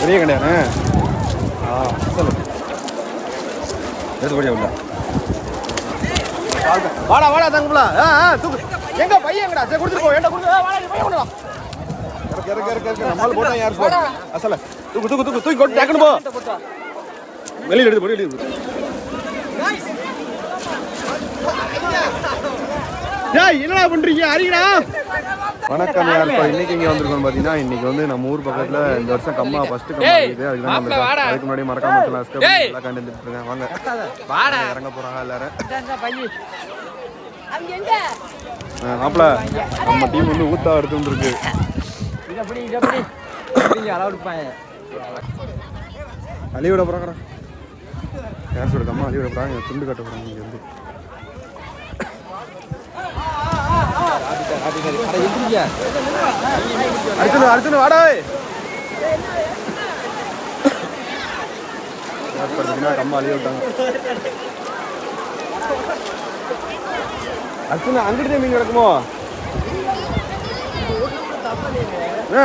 பெரிய கண்டையாண்ணே ஆ சொல்லு. எது படியா உள்ள வாடா வாடா தங்கப்புல ஆ ஆ தூக்கு. எங்க பையன் எங்கடா? சரி கொடுத்துட்டு போ. என்கிட்ட கொடுத்து வாடா நீ பையன் கொண்டு வா. இறக்கு இறக்கு இறக்கு இறக்கு. நம்மளால போட்டா யார் சொல்ல. அசல தூக்கு தூக்கு தூக்கு தூக்கி கொண்டு டக்குனு போ. வெளியில எடுத்து வெளியில எடுத்து டேய் என்னடா பண்றீங்க? அறியடா வணக்கம் யார்? இப்போ இன்னைக்கு இங்கே வந்திருக்கோம் பார்த்தீங்கன்னா இன்னைக்கு வந்து நம்ம ஊர் பக்கத்தில் இந்த வருஷம் கம்மா ஃபர்ஸ்ட் கம்மா இருக்குது. அதுக்கு தான் வந்திருக்கோம் அதுக்கு முன்னாடி மறக்காம எல்லாம் கண்டுட்டு இருக்கேன். வாங்க. வாடா. இறங்க போறாங்க எல்லாரும். மாப்பிள நம்ம டீம் வந்து ஊத்தா எடுத்து வந்திருக்கு. அழிவிட போறாங்கடா. கேஸோட கம்மா அழிவிட போறாங்க. துண்டு கட்ட போறாங்க இங்க வந்து அட எந்திரிங்க அர்ஜுன் அர்ஜுன் வாடா கேஸ் அழிய விட்டாங்க அர்ஜுன் அங்கிட்டு மீன் கிடக்குமோ ஆ.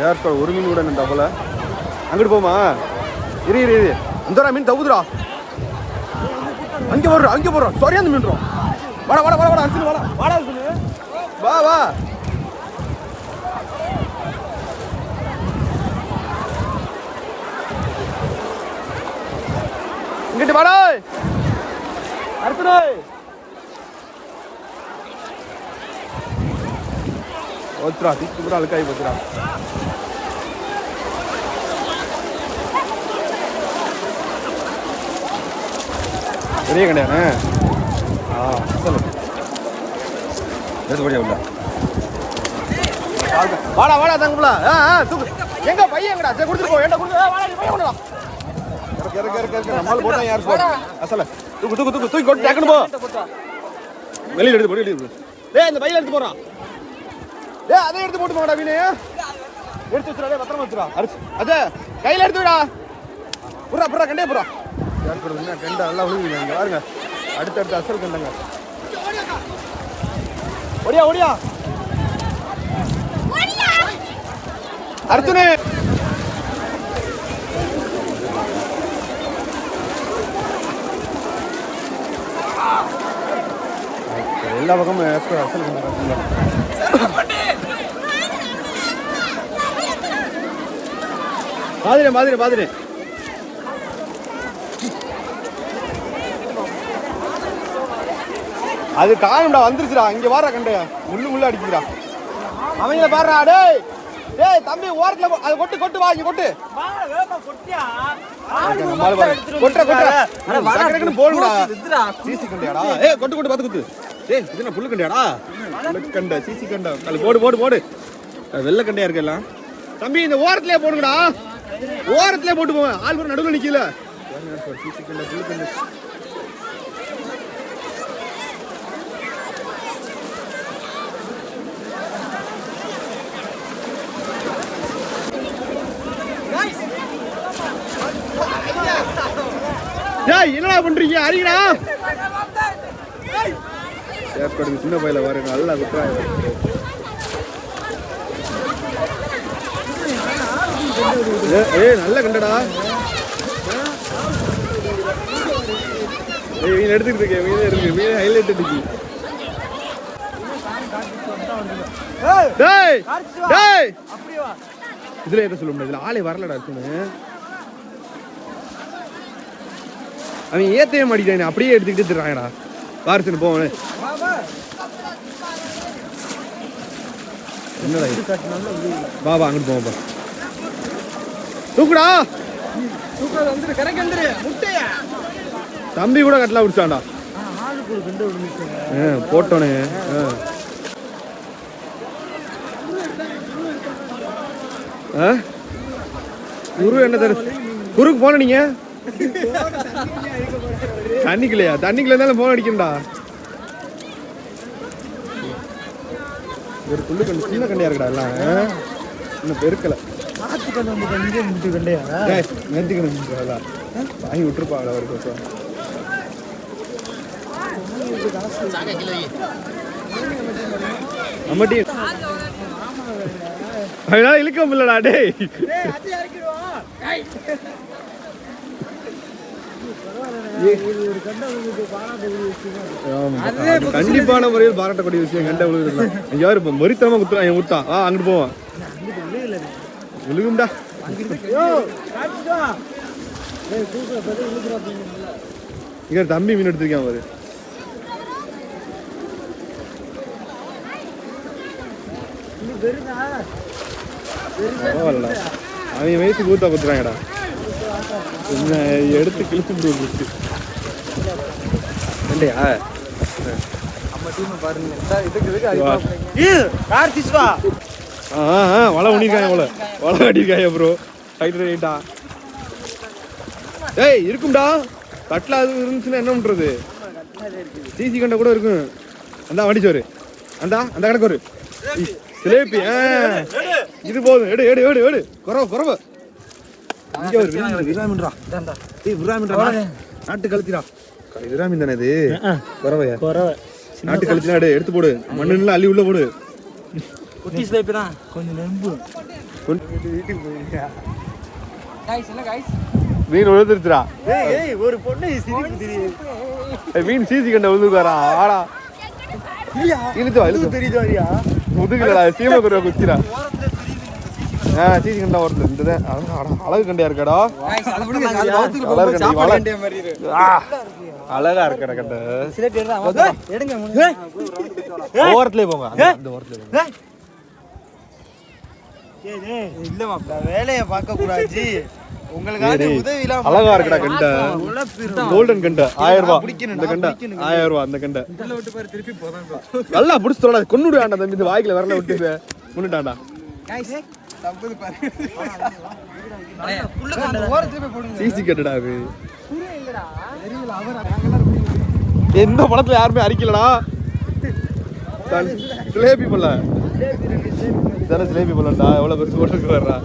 யார் ஒரு மீன் கூட என்ன தவலை? அங்கிட்டு போமா? இரு இரு இரு. அந்த மீன் தவுதுரா அங்கே வர்றோம் அங்கே போடுறோம் சரியான மீன்றோம் வாடா வாடா வாடா வாடா அர்ஜுன் வாடா. வாடா அர்ஜுன் வா வா. இங்கிட்டு வாடா அர்ஜுன் போச்சுடா தீக்கு கூட அழுக்காகி போச்சுரா பெரிய கிடையாது ஆ சொல்லு எது படியா உள்ள வாடா வாடா தங்கப்புல ஆ ஆ தூக்கு எங்க பையன் எங்கடா சரி கொடுத்துட்டு போ என்கிட்ட கொடுத்து ஆ, வாடா நீ பையன் கொண்டு வா இறக்கு இறக்கு இறக்கு இறக்கு போட்டா யார் சொல்ல அசல தூக்கு தூக்கு தூக்கு தூக்கி கொண்டு டக்குனு போ வெளியில எடுத்து போடு வெளியில எடுத்து டேய் இந்த பையில எடுத்து போறான் டேய் அதை எடுத்து போட்டு போங்கடா வீணு எடுத்து வச்சுடா பத்திரமா வச்சுடா அரிசி அதே கையில எடுத்து விடா புறா புறா கண்டே புறா யார் கூட என்ன நல்லா விழுகுங்க பாருங்க அடுத்து அடுத்து அசல் கண்டங்க ஒடியா ஒடியா அர்ஜுனே. எல்லா பக்கமும் அசல் அசல் கண்டங்க பாதிரேன் பாதிரேன் பாதிரேன் அது காயம்டா வந்துருச்சுடா. இங்க வாரா கண்டு முள்ளு முள்ளு அடிக்குதுடா. அவங்கள பாருடா டேய். டேய் தம்பி ஓரத்துல போ- அது கொட்டு கொட்டு வா இங்க கொட்டு. கொட்டுற கொட்டுற. போடுடா சிசி கண்டையாடா. ஏய் கொட்டு கொட்டு பாத்து குத்து ஏய் இது என்ன புல்லு கண்டையாடா? புல்லு கண்டை சிசி கண்டை. அது போடு போடு போடு. வெள்ளை கண்டையா இருக்கு எல்லாம். தம்பி இந்த ஓரத்திலே போடுங்கடா. ஓரத்திலே போட்டு ஆள் நடுவில் நிக்கல. சிசி கண்டை புல்லு கண்டை. டேய் என்னடா பண்றீங்க? அறியடா கடுக்கு சின்ன பையில வர நல்லா விட்டுறாங்க ஏய் நல்ல கண்டடா. ஏய் மீன் எடுத்துக்கிட்டு இருக்கேன் மீன் இருக்கு மீன் ஹைலைட் அடிக்கு. டேய் டேய் இதுல எதை சொல்ல முடியாது இதுல ஆளே வரலடா அர்ஜுனு. அவன் ஏற்றவே மாட்டேங்கிறான் அப்படியே எடுத்துக்கிட்டு திடுறாங்கடா வாரசன் போவனே என்னடா இது? வா வா அங்கிட்டு போவோம் தூக்குடா. தூக்கம் வந்துரு கரைக்கு வந்துரு முட்டையா தம்பி கூட கட்டலாம் விடுச்சாண்டா போட்டோனே ஆ. குரு என்ன தரு குருக்கு போன நீங்க? தண்ணிக்குலையா தண்ணிக்குள்ள இருந்தாலும் போன் அடிக்கணும்டா ஒரு புல்லு கண்டு சின்ன கண்டியா இருக்குடா எல்லாம்? இன்னும் பெருக்கல. ஆத்து கண்டு வந்து கண்டு முட்டு கண்டையா? நேர்த்திக்கணும் எல்லாம் வாங்கி விட்டுருப்பாங்களா ஒரு நம்ம டீம் அதனால இழுக்க முடியலடா டேய். கண்டிப்பான முறையில் பாராட்டக்கூடிய விஷயம் கண்ட விழுகுதுலாம் யாரு இப்ப மொரித்தனமா குத்துறான் என் ஊத்தான் ஆ அங்கிட்டு போவான் விழுகும்டா. இங்க தம்பி மீன் எடுத்திருக்கான் பாரு. பரவாயில்லடா. அவன் வயசுக்கு ஊத்தா குத்துறாங்கடா. என்ன எடுத்து கிழிச்சு விட்டு இல்லையா வலை உனிக்காய வலை வலை அடிக்காய ப்ரோ ரைட் ரைட்டா டேய் இருக்கும்டா. தட்டில் அது இருந்துச்சுன்னா என்ன பண்றது? சிசி கண்ட கூட இருக்கும். அந்த வண்டிச்சோரு அந்த அந்த கணக்கு ஒரு சிலேபி ஆ. இது போதும். எடு எடு எடு எடு. குறவு குறவு. இங்க ஒரு விராமீன் விராமீன்டா ஏய் விராமீன்டா நாட்டு கழுத்திடா. விராமீன் தானே இது? குறவையா? குறவை. நாட்டு கழுத்தினா எடு எடுத்து போடு. மண்ணுல அள்ளி உள்ள போடு. குட்டி ஸ்லைப் தான் கொஞ்சம் நெம்பு. கைஸ் என்ன கைஸ் மீன் விழுந்துருச்சுடா ஏய் ஏய் ஒரு பொண்ணு சிரிப்பு தெரியுது. ஏய், மீன் சிசி கண்ட விழுந்துக்காரா ஆடா இழுத்து வா இழுத்து தெரியுது வரியா? முதுகுலடா சீம குருவ குச்சிடா ஆ சிசி கண்டா ஒருத்தர் இந்த. அழகா, கண்டியா இருக்காடா? அழகா இருக்கடா கண்ட. சில பேர் எடுங்க ஓரத்துலயே போங்க. அந்த- ஓரத்துலயே போங்க. வேலைய பார்க்க கூடாது அழகா இருக்குடா கண்ட. கோல்டன் கண்ட. ஆயிரம் ரூபாய் இந்த கண்ட. ஆயிரம் ரூபாய் அந்த கண்ட. விட்டு பாரு திருப்பி போதான் நல்லா புடிச்சு ஆண்டா தம்பி இந்த வாய்க்குல வரல விட்டு முன்னுட்டாண்டா கைஸ் தப்புது பாரு. புள்ள கண்ட ஓரத்துல போய் போடுங்க. சிசி கட்டடா அது. எந்த படத்துல யாருமே அரிக்கலடா? தன் சிலேபி பல்ல தானே சிலேபி பல்லடா எவ்வளவு பெருசு போட்டு வர்றா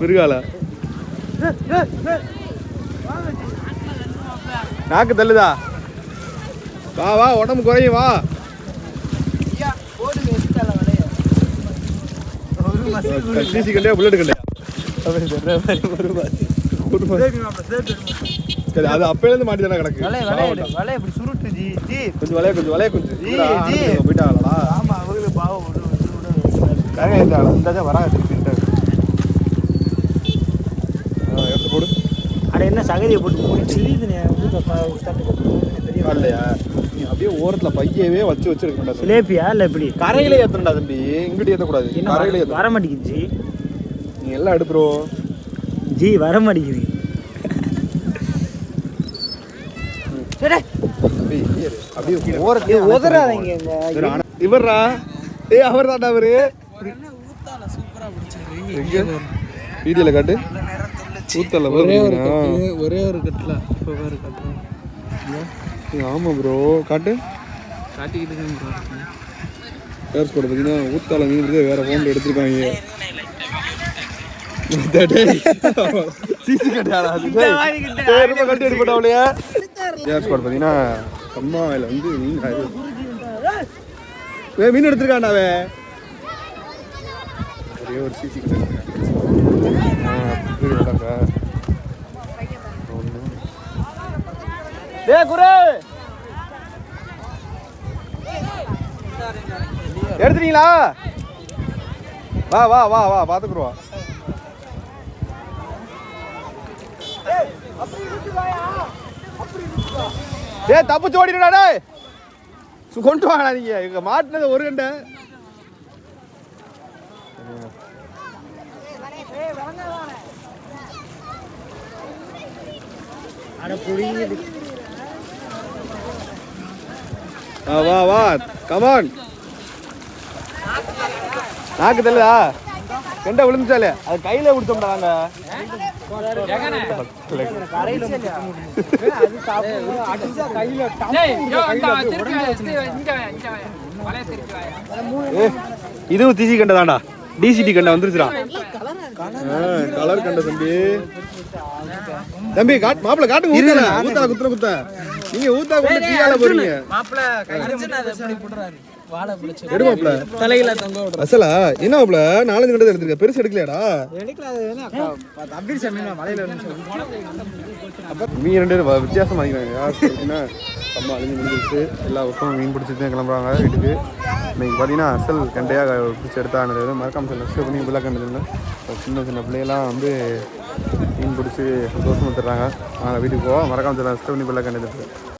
மிருகால நாக்கு தள்ளுதா? வா வா உடம்பு குறையும் வா. சிசி கண்டையா புல்லட் கண்டையா சரி அது அப்பையில இருந்து மாட்டி தானே கிடக்கு வலைய வலைய வலைய இப்படி சுருட்டு ஜி ஜி. கொஞ்சம் வளைய கொஞ்சம் வளைய கொஞ்சம் ஜி, ஜி. போயிட்டாங்களா ஆமா அவங்களுக்கு பாவம் இருந்தாலும் இந்த ஆ, எடுத்து போடு. அட என்ன சகதியை போட்டு போய் இல்லையா நீ அப்படியே ஓரத்துல பையவே வச்சு வச்சு இருக்க மாட்டாது சிலேபியா இல்ல எப்படி கரையில ஏத்தணும்டா தம்பி. இங்கிட்டு ஏத்தக்கூடாது கரையில ஏத்தணும். வர மாட்டேங்குது ஜி. நீ எல்லாம் எடுத்துரோ ஜி வர மாட்டேங்குது. அப்படியே ஓரத்துல உதறாதீங்க இவர்ரா? ஏய் அவர். தான்டா அவரு வீடியோல காட்டு ஊத்தல ஒரே ஒரு ஒரே ஒரு கட்டில. இப்போ வேறு கட்டுறோம். ஆமா ப்ரோ காட்டு. காட்டிக்கிட்டு பேர் ஸ்கோட பார்த்தீங்கன்னா ஊத்தால மீன் பிடிச்சா வேற ஃபோன்ல எடுத்திருக்காங்க. சிசி. டேய், ரொம்ப கட்டி எடுப்பட்டவளையே பேர் ஸ்கோட பார்த்தீங்கன்னா அம்மா இதுல வந்து மீன். ஏய் மீன் எடுத்திருக்கான்டா அவன். ஒரே ஒரு சிசி கட்டை ஏ குரு! எடுத்துட்டீங்களா? வா வா வா வா பாத்துக்குருவா ஏ தப்பு ஓடிடுடா டேய். கொண்டு வாங்கடா நீங்க இங்க மாட்டினது ஒரு கண்டை. அட புரியுது வா வா வா. கமான் நாக்கு தெரியலா கெண்டை விழுந்துச்சாலே. அது கையில கொடுத்தோம்டா நாங்க. இதுவும் டிசி கண்டை தான்டா. டிசிடி கண்டை வந்துருச்சுடா. கலர் கண்டை தம்பி. தம்பி காட் மாப்பிள காட்டுங்க ஊத்தல ஊத்தல குத்துற குத்த நீங்க ஊத்தா கொண்டு கீழால போறீங்க. மாப்பிள்ள கையில எப்படி போடுறாரு வாழை பிடிச்சி எடுமாப்ல தலையில தொங்க விடுறோம் அசலா என்ன மாப்ள நாலஞ்சு கண்டது எடுத்துருக்க. பெருசு எடுக்கலையாடா? எடுக்கல அது என்ன? அப்துல் சமீன் மலையில வந்து மீன் ரெண்டு பேரும் வித்தியாசம் வாங்கிக்கிறாங்க யார் பார்த்தீங்கன்னா அம்மா அழிஞ்சு முடிஞ்சிருச்சு. எல்லா வருஷமும் மீன் பிடிச்சிட்டு தான் கிளம்புறாங்க வீட்டுக்கு. இன்னைக்கு பார்த்தீங்கன்னா அசல் கண்டையாக பிடிச்சி எடுத்தானது மறக்காம சொல்ல நெக்ஸ்ட் பண்ணி சின்ன சின்ன பிள்ளையெல்லாம் வந்து மீன் பிடிச்சி சந்தோஷமாக தர்றாங்க. நாங்கள் வீட்டுக்கு போவோம். மறக்காமல் சொல்ல ஸ்டெப்னி பிள்ளை கண்டிப்பாக